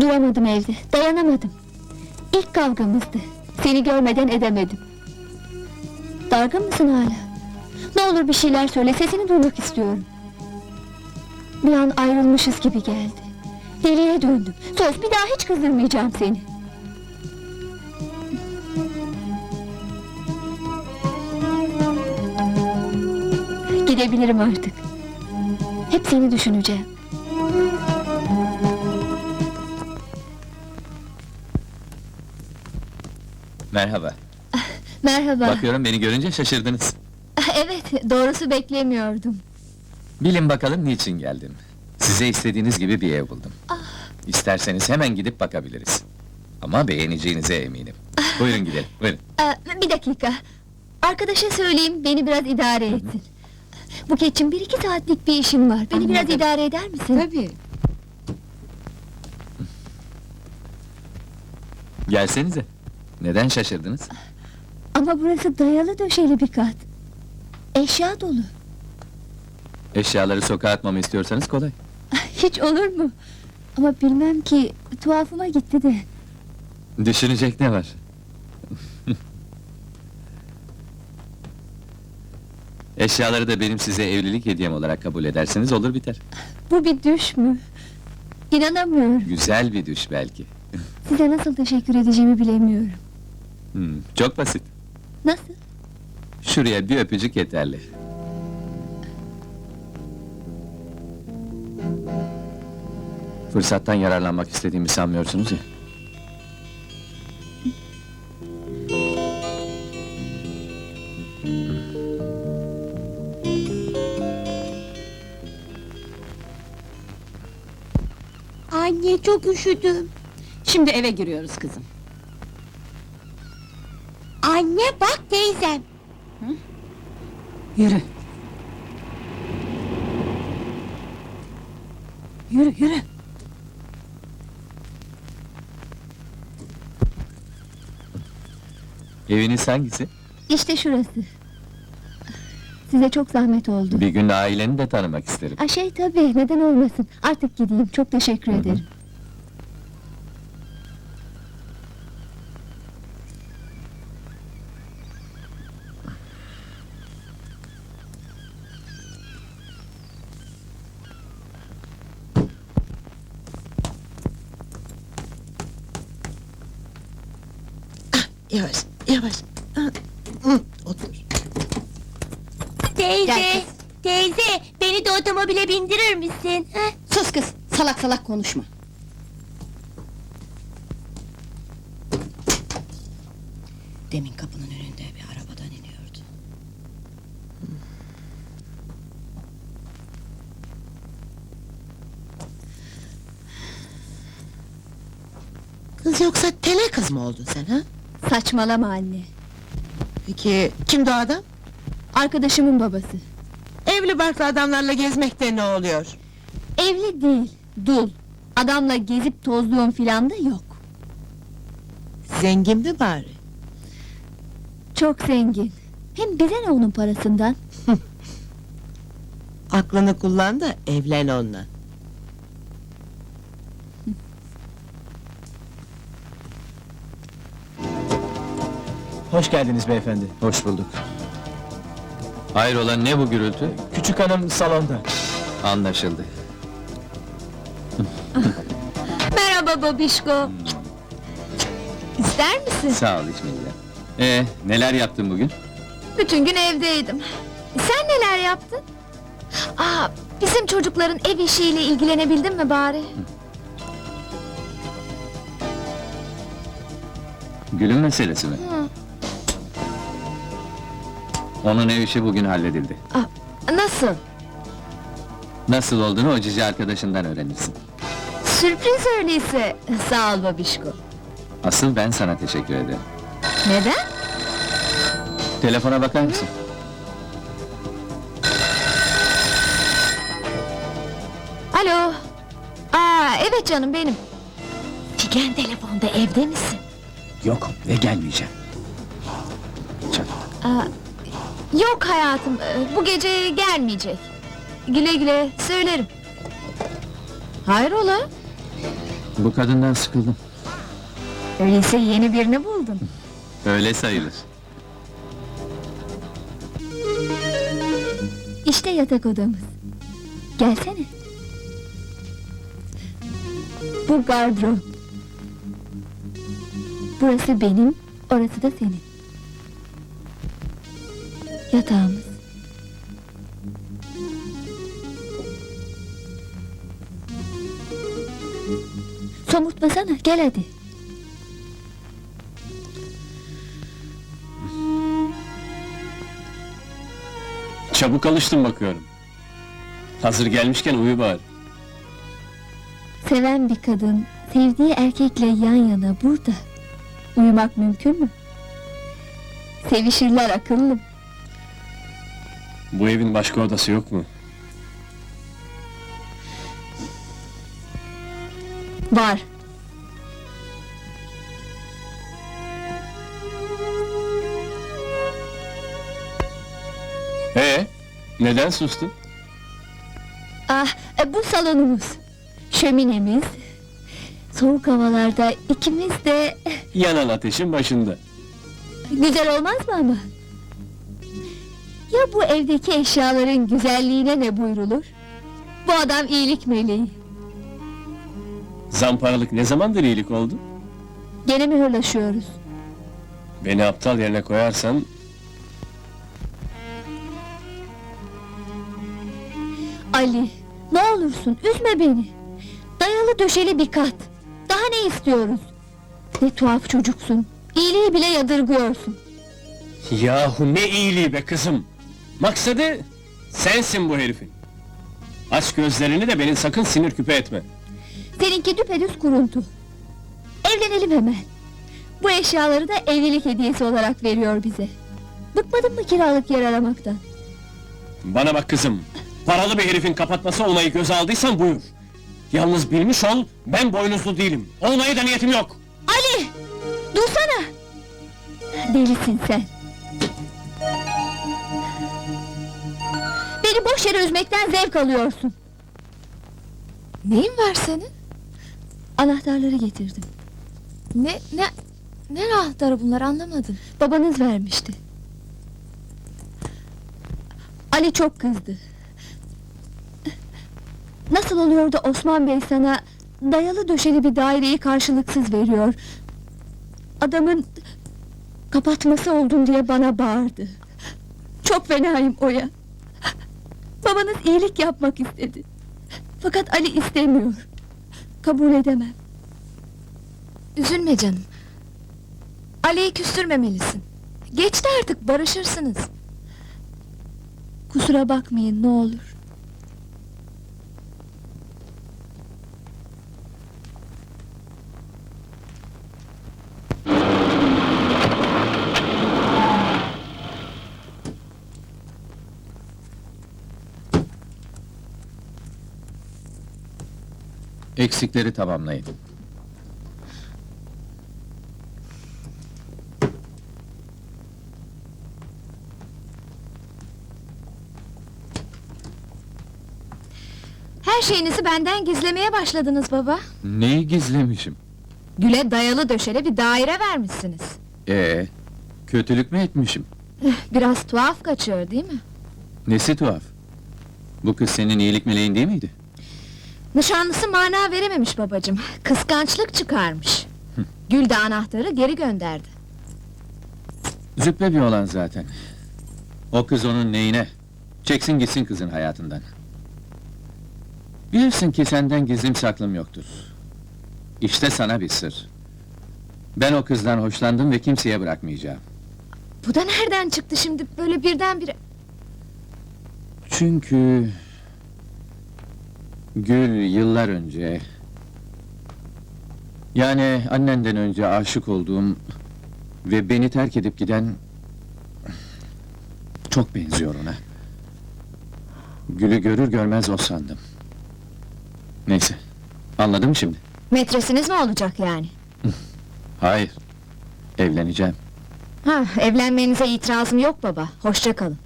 Duramadım evde, dayanamadım. İlk kavgamızdı. Seni görmeden edemedim. Dargın mısın hala? Ne olur bir şeyler söyle, sesini duymak istiyorum. Bir an ayrılmışız gibi geldi. Deliye döndüm. Söz bir daha hiç kızdırmayacağım seni. Gidebilirim artık. Hep seni düşüneceğim. Merhaba. Merhaba. Bakıyorum beni görünce şaşırdınız. Evet, doğrusu beklemiyordum. Bilin bakalım niçin geldim. Size istediğiniz gibi bir ev buldum. Ah. İsterseniz hemen gidip bakabiliriz. Ama beğeneceğinize eminim. Buyurun gidelim, buyurun. Ee, bir dakika. Arkadaşa söyleyeyim, beni biraz idare etsin. Buketçim, bir iki saatlik bir işim var. Beni biraz idare eder misin? Tabii. Gelsenize. Neden şaşırdınız? Ama burası dayalı döşeli bir kat. Eşya dolu. Eşyaları sokağa atmamı istiyorsanız kolay. Hiç olur mu? Ama bilmem ki, tuhafıma gitti de. Düşünecek ne var? Eşyaları da benim size evlilik hediyem olarak kabul ederseniz olur biter. Bu bir düş mü? İnanamıyorum. Güzel bir düş belki. Size nasıl teşekkür edeceğimi bilemiyorum. Hmm, çok basit. Nasıl? Şuraya bir öpücük yeterli. Fırsattan yararlanmak istediğimi sanmıyorsunuz ya. Anne, çok üşüdüm. Şimdi eve giriyoruz kızım. Anne, bak teyzem. Yürü. Yürü, yürü. Eviniz hangisi? İşte şurası. Size çok zahmet oldu. Bir gün aileni de tanımak isterim. A şey tabii, neden olmasın. Artık gideyim, çok teşekkür Hı hı. ederim. Yavaş, yavaş. Hı, hı, Otur. Teyze, Gel teyze, beni de otomobile bindirir misin? Sus kız, salak salak konuşma. Demin kapının önünde bir arabadan iniyordu. Kız yoksa tele kız mı oldun sen ha? Saçmalama anne. Peki kimdi o adam? Arkadaşımın babası. Evli barklı adamlarla gezmekte ne oluyor? Evli değil, dul. Adamla gezip tozluğum filan da yok. Zengin mi bari? Çok zengin. Hem bize ne onun parasından? Aklını kullan da evlen onunla. Hoş geldiniz beyefendi. Hoş bulduk. Hayrola ne bu gürültü? Küçük hanım salonda. Anlaşıldı. Merhaba babişko. İster misin? Sağ ol içmeyeceğim. Ee, neler yaptın bugün? Bütün gün evdeydim. Sen neler yaptın? Aa, bizim çocukların ev işiyle ilgilenebildin mi bari? Gül'ün meselesi mi? Hı. Onun ev işi bugün halledildi. Nasıl? Nasıl olduğunu o cici arkadaşından öğrenirsin. Sürpriz öyleyse. Sağ ol babişko. Asıl ben sana teşekkür ederim. Neden? Telefona bakar mısın? Alo. Aa, evet canım benim. Figen telefonda evde misin? Yokum ve gelmeyeceğim. Canım. Aa, yok hayatım, e, bu gece gelmeyecek. Güle güle, söylerim. Hayrola? Bu kadından sıkıldım. Öyleyse yeni birini buldun. Öyle sayılır. İşte yatak odamız. Gelsene. Bu gardırop. Burası benim, orası da senin. Yatağımız. Somurtmasana, gel hadi. Çabuk alıştım bakıyorum. Hazır gelmişken uyu bari. Seven bir kadın, sevdiği erkekle yan yana burada. Uyumak mümkün mü? Sevişirler akıllım. Bu evin başka odası yok mu? Var. Ee, neden sustun? Ah, e, bu salonumuz. Şöminemiz. Soğuk havalarda ikimiz de Yanan ateşin başında. güzel olmaz mı ama? Ya bu evdeki eşyaların güzelliğine ne buyrulur? Bu adam iyilik meleği. Zamparalık ne zamandır iyilik oldu? Gene mi hırlaşıyoruz? Beni aptal yerine koyarsan Ali, ne olursun üzme beni. Dayalı döşeli bir kat. Daha ne istiyoruz? Ne tuhaf çocuksun. İyiliği bile yadırgıyorsun. Yahu ne iyiliği be kızım! Maksadı sensin bu herifin. Aç gözlerini de beni sakın sinir küpe etme. Seninki düpedüz kuruntu. Evlenelim hemen. Bu eşyaları da evlilik hediyesi olarak veriyor bize. Bıkmadın mı kiralık yer aramaktan? Bana bak kızım, paralı bir herifin kapatması olmayı göze aldıysan buyur. Yalnız bilmiş ol, ben boynuzlu değilim. Olmaya da niyetim yok. Ali! Dursana! Delisin sen. Beni boş yere üzmekten zevk alıyorsun. Neyin var senin? Anahtarları getirdim. Ne, ne, ne anahtarı bunlar anlamadım. Babanız vermişti. Ali çok kızdı. Nasıl oluyor da Osman Bey sana dayalı döşeli bir daireyi karşılıksız veriyor? Adamın kapatması oldun diye bana bağırdı. Çok fenayım Oya. Babanız iyilik yapmak istedi. Fakat Ali istemiyor. Kabul edemem. Üzülme canım. Ali'yi küstürmemelisin. Geçti artık barışırsınız. Kusura bakmayın ne olur. Eksikleri tamamlayın. Her şeyinizi benden gizlemeye başladınız baba. Neyi gizlemişim? Güle dayalı döşeli bir daire vermişsiniz. Ee, kötülük mü etmişim? Biraz tuhaf kaçıyor değil mi? Nesi tuhaf? Bu kız senin iyilik meleğin değil miydi? Nişanlısı mana verememiş babacığım. Kıskançlık çıkarmış. Gül de anahtarı geri gönderdi. Züppe bir olan zaten. O kız onun neyine? Çeksin gitsin kızın hayatından. Bilirsin ki senden gizlim saklım yoktur. İşte sana bir sır. Ben o kızdan hoşlandım ve kimseye bırakmayacağım. Bu da nereden çıktı şimdi böyle birdenbire? Çünkü... Gül yıllar önce... Yani annenden önce aşık olduğum... Ve beni terk edip giden... Çok benziyor ona. Gül'ü görür görmez o sandım. Neyse, anladın mı şimdi? Metresiniz mi olacak yani? Hayır, evleneceğim. Ha, evlenmenize itirazım yok baba. Hoşça kalın.